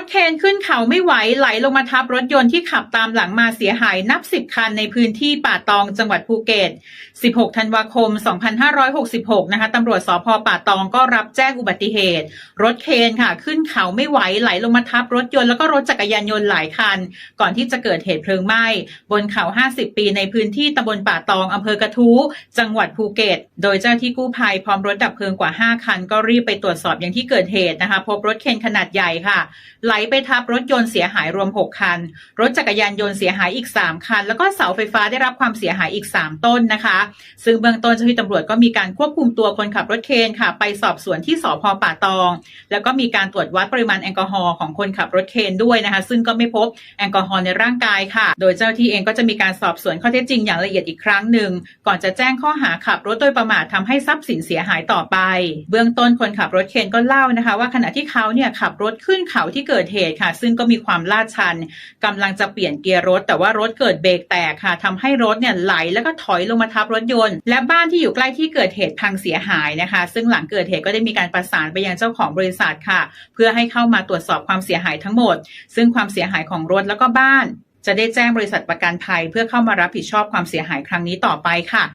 ถเคนขึ้นเขาไม่ไหวไหลลงมาทับรถยนต์ที่ขับตามหลังมาเสียหายนับสิบคันในพื้นที่ป่าตองจังหวัดภูเก็ต 16 ธันวาคม 2566 นะคะตำรวจสพป่าตองก็รับแจ้งอุบัติเหตุ รถเคนค่ะ ขึ้นเขาไม่ไหวไหลลงมาทับรถยนต์แล้วก็รถจักรยานยนต์หลายคัน ก่อนที่จะเกิดเหตุเพลิงไหม้ บนเขา 50 ปีในพื้นที่ตำบลป่าตองอำเภอกระทู้จังหวัดภูเก็ต โดยเจ้าหน้าที่กู้ภัยพร้อมรถดับเพลิงกว่า 5 คัน ก็รีบไปตรวจสอบอย่างที่เกิดเหตุนะคะ พบรถเคนขนาดใหญ่ค่ะไหลไปทับรถยนต์เสียหายรวม 6 คัน รถจักรยานยนต์เสียหายอีก 3 คัน แล้วก็เสาไฟฟ้าได้รับความเสียหายอีก 3 ต้นนะคะ ซึ่งเบื้องต้นเจ้าหน้าที่ตำรวจก็มีการควบคุมตัวคนขับรถเคนค่ะ ไปสอบสวนที่สพป่าตอง แล้วก็มีการตรวจวัดปริมาณแอลกอฮอล์ของคนขับรถเคนด้วยนะคะ ซึ่งก็ไม่พบแอลกอฮอล์ในร่างกายค่ะ โดยเจ้าหน้าที่เองก็จะมีการสอบสวนข้อเท็จจริงอย่างละเอียดอีกครั้งหนึ่งก่อนจะแจ้งข้อหาขับรถโดยประมาททำให้ทรัพย์สินเสียหายต่อไป เบื้องต้นคนขับรถเคนก็เล่านะคะ ว่าขณะที่เขาเนี่ยขับรถขึ้นเขาที่เกิดเหตุค่ะ ซึ่งก็มีความลาดชันกำลังจะเปลี่ยนเกียร์รถ แต่ว่ารถเกิดเบรกแตกค่ะทำให้รถเนี่ยไหลแล้วก็ถอยลงมาทับรถยนต์ และบ้านที่อยู่ใกล้ที่เกิดเหตุพังเสียหายนะคะ ซึ่งหลังเกิดเหตุก็ได้มีการประสานไปยังเจ้าของบริษัทค่ะ เพื่อให้เข้ามาตรวจสอบความเสียหายทั้งหมด ซึ่งความเสียหายของรถแล้วก็บ้าน จะได้แจ้งบริษัทประกันภัย เพื่อเข้ามารับผิดชอบความเสียหายครั้งนี้ต่อไปค่ะ